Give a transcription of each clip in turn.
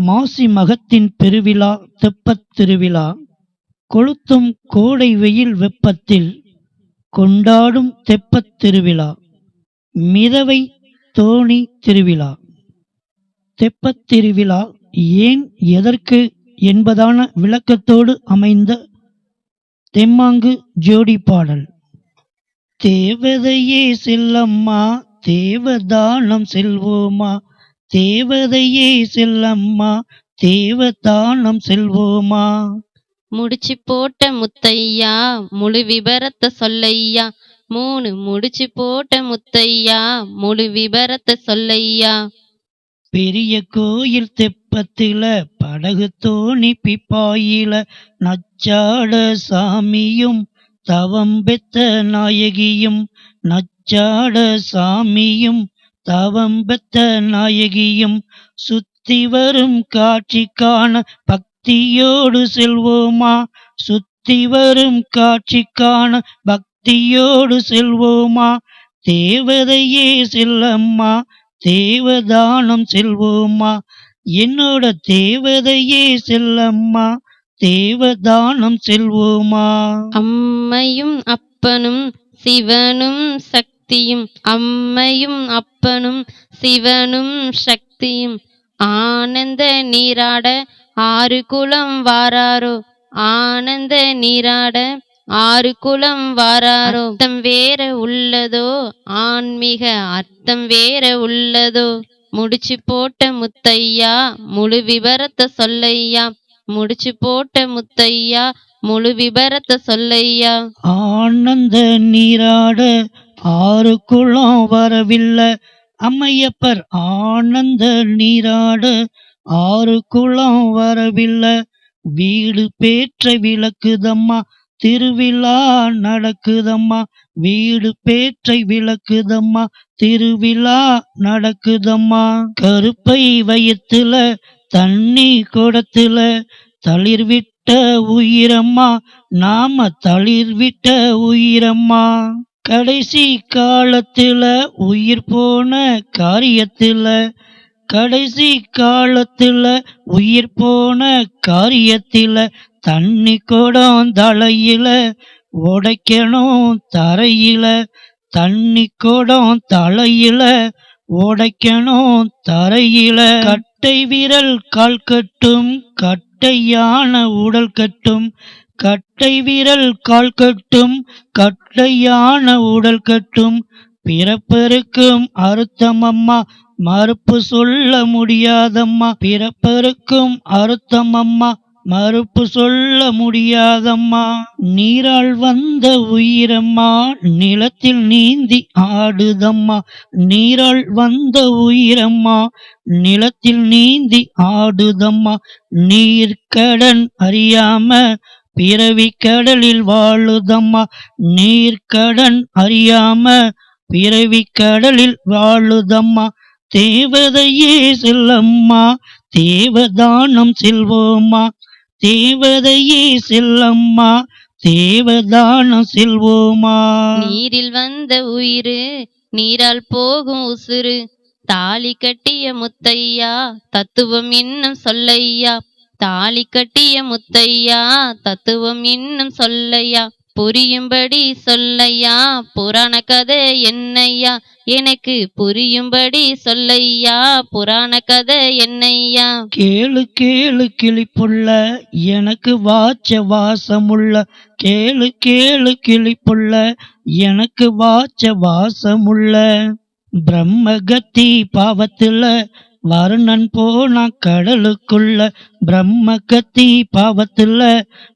மாசி மகத்தின் பெருவிழா தெப்பத் திருவிழா கொளுத்தும் கோடை வெயில் வெப்பத்தில் கொண்டாடும் தெப்பத் திருவிழா மிதவை தோணி திருவிழா. தெப்பத் திருவிழா ஏன் எதற்கு என்பதான விளக்கத்தோடு அமைந்த தெம்மாங்கு ஜோடி பாடல். தேவதையே செல்லம்மா தேவதானம் செல்வோமா தேவதையே செல்லம்மா தேவதானம் செல்வோமா? முடிச்சு போட்ட முத்தையா முழு விபரத்தை சொல்லையா? மூணு முடிச்சு போட்ட முத்தையா முழு விபரத்தை சொல்லையா? பெரிய கோயில் தெப்பத்தில படகு தோணி பிப்பாயில நச்சாட சாமியும் தவம் பெத்த நாயகியும் நச்சாட சாமியும் தவம் பெத்த நாயகியும் சுத்தி வரும் காட்சி காண பக்தியோடு செல்வோமா? சுத்தி வரும் காட்சி காண பக்தியோடு செல்வோமா? தேவதையே செல்லம்மா தேவதானம் செல்வோமா? என்னோட தேவதையே செல்லம்மா தேவதானம் செல்வோமா? அம்மையும் அப்பனும் சிவனும் சக்தியும் அம்மையும் அப்பனும் சிவனும் சக்தியும். ஆனந்த நீராட ஆறு குளம் வாராரோ? ஆனந்த நீராட ஆறு குளம் வாராரோ? அர்த்தம் வேற உள்ளதோ? ஆன்மீக அர்த்தம் வேற உள்ளதோ? முடிச்சு போட்ட முத்தையா முழு விபரத்தை சொல்லையா? முடிச்சு போட்ட முத்தையா முழு விபரத்தை சொல்லையா? ஆனந்த நீராட ஆறு குளம் வரவில்லை. அம்மையப்பர் ஆனந்த நீராட ஆறு குளம் வரவில்லை. வீடு பேற்ற விளக்குதம்மா திருவிழா நடக்குதம்மா வீடு பேற்றை விளக்குதம்மா திருவிழா நடக்குதம்மா. கருப்பை வயித்துல தண்ணி குடத்துல தளிர் விட்ட உயிரம்மா நாம தளிர் விட்ட உயிரம்மா. கடைசி காலத்தில் உயிர் போன காரியத்தில் கடைசி காலத்தில் உயிர் போன காரியத்தில் தண்ணி குடம் தலையில் உடைக்கணும் தரையில் தண்ணி குடம் தலையில் உடைக்கணும் தரையில். கட்டை விரல் கால் கட்டும் கட்டையான உடல் கட்டும் கட்டை விரல் கால் கட்டும் கட்டையான உடல் கட்டும். பிறப்பருக்கும் அறுத்தம் அம்மா மறுப்பு சொல்ல முடியாதம்மா. பிறப்பருக்கும் அறுத்தம் அம்மா மறுப்பு சொல்ல முடியாதம்மா. நீரால் வந்த உயிரம்மா நிலத்தில் நீந்தி ஆடுதம்மா. நீரால் வந்த உயிரம்மா நிலத்தில் நீந்தி ஆடுதம்மா. நீர்க்கடன் அறியாம பிறவி கடலில் வாழுதம்மா நீர்க்கடன் அறியாம பிறவி கடலில் வாழுதம்மா. தேவதையே செல்லம்மா தேவதானம் செல்வோமா. தேவதையே செல்லம்மா தேவதானம் செல்வோமா. நீரில் வந்த உயிரு நீரால் போகும் உசுரு தாலி கட்டிய முத்தையா தத்துவம் இன்னும் சொல்லையா. தாலி கட்டிய முத்தையா தத்துவம் இன்னும் சொல்லையா? புரியும்படி சொல்லையா? புராண கதை என்னையா? எனக்கு புரியும்படி சொல்லையா? புராண கதை என்னையா? கேளு கேளு கிளிப்புள்ள. எனக்கு வாச்ச வாசமுள்ள. கேளு கேளு கிளிப்புள்ள. எனக்கு வாச்ச வாசமுள்ள. பிரம்மகத்தி பாவத்துல வருணன் போனா கடலுக்குள்ள பிரம்மகத்தி பாவத்துல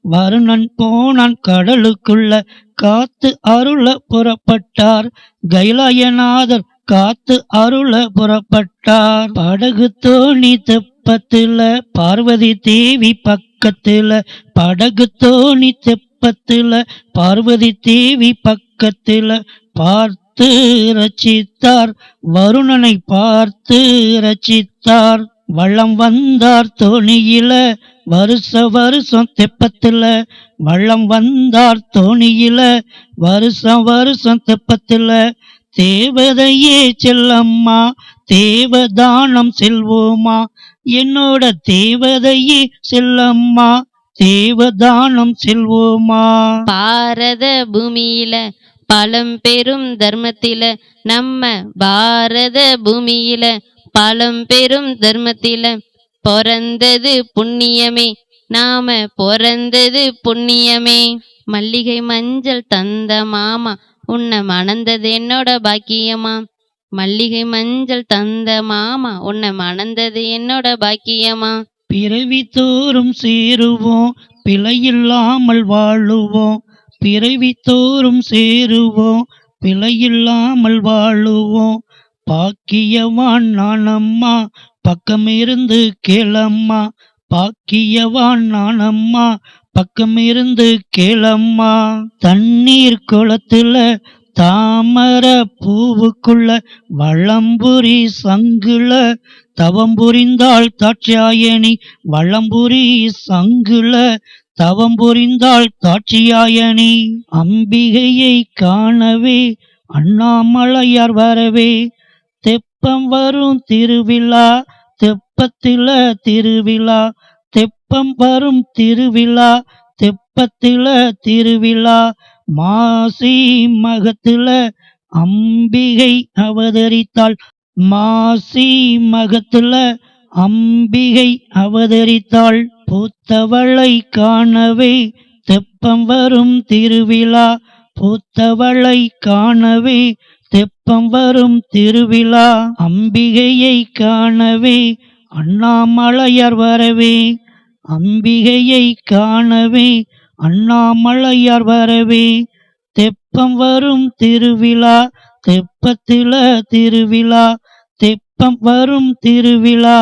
வருணன் போனான் கடலுக்குள்ள காத்து அருள புறப்பட்டார். கைலாயநாதர் காத்து அருள புறப்பட்டார். படகு தோணி தெப்பத்துல பார்வதி தேவி பக்கத்துல படகு தோணி தெப்பத்துல பார்வதி தேவி பக்கத்துல பார்த்து ரச்சித்தார் வருணனை பார்த்து ரச்சித்தார் வள்ளம் வந்தார் தோணியில வருஷ வருஷம் தெப்பத்துல. வள்ளம் வந்தார் தோணியில வருஷம் வருஷம் தெப்பத்துல. தேவதையே செல்லம்மா தேவதானம் செல்வோமா? என்னோட தேவதையே செல்லம்மா தேவதானம் செல்வோமா? பாரத பூமியில பழம் பெரும் தர்மத்தில நம்ம பாரத பூமியில பழம் பெரும் தர்மத்தில. பிறந்தது புண்ணியமே நாம பிறந்தது புண்ணியமே. மல்லிகை மஞ்சள் தந்த மாமா உன்னை மணந்தது என்னோட பாக்கியமா? மல்லிகை மஞ்சள் தந்த மாமா உன்னை மணந்தது என்னோட பாக்கியமா? பிறவி தோறும் சேருவோம் பிழையில்லாமல் வாழுவோம். பிறவி தோறும் சேருவோம் பிழையில்லாமல் வாழுவோம். பாக்கியவான் நானம்மா பக்கமிருந்து கேளம்மா. பாக்கியவான் நானம்மா பக்கமிருந்து கேளம்மா. தண்ணீர் குளத்துல தாமர பூவுக்குள்ள வளம்புரி சங்குல தவம் புரிந்தாள் தாட்சியாயணி வளம்புரி சங்குல தவம் புரிந்தாள் தாட்சியாயணி அம்பிகையை காணவே அண்ணாமலையார் வரவே. தெப்பம் வரும் திருவிழா தெப்பத்தில திருவிழா தெப்பம் வரும் திருவிழா தெப்பத்தில திருவிழா. மாசி மகத்துல அம்பிகை அவதரித்தாள். மாசி மகத்துல அம்பிகை அவதரித்தாள். பூத்தவளை காணவே தெப்பம் வரும் திருவிழா. பூத்தவளை காணவே தெப்பம் வரும் திருவிழா. அம்பிகையை காணவே அண்ணாமலையார் வரவே. அம்பிகையை காணவே அண்ணாமலையார் வரவே. தெப்பம் வரும் திருவிழா தெப்பத்தில திருவிழா. தெப்பம் வரும் திருவிழா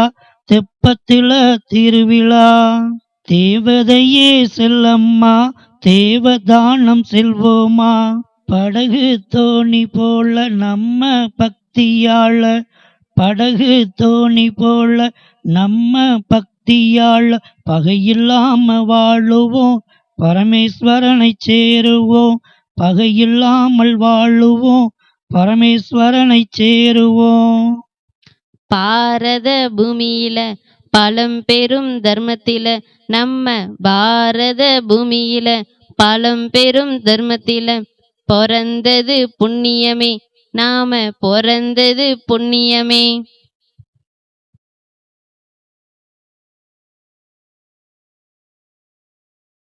தெப்பத்தில திருவிழா. தேவதையே செல்லம்மா தேவதானம் செல்வோமா. படகு தோணி போல நம்ம பக்தியாள படகு தோணி போல நம்ம பக்தியாள. பகையில்லாம வாழுவோம் பரமேஸ்வரனை சேருவோம். பகையில்லாமல் வாழுவோம் பரமேஸ்வரனை சேருவோம். பாரத பூமியில பழம் பெரும் தர்மத்தில நம்ம பாரத பூமியில பழம் பெரும் தர்மத்தில பிறந்தது புண்ணியமே. நாம பிறந்தது புண்ணியமே.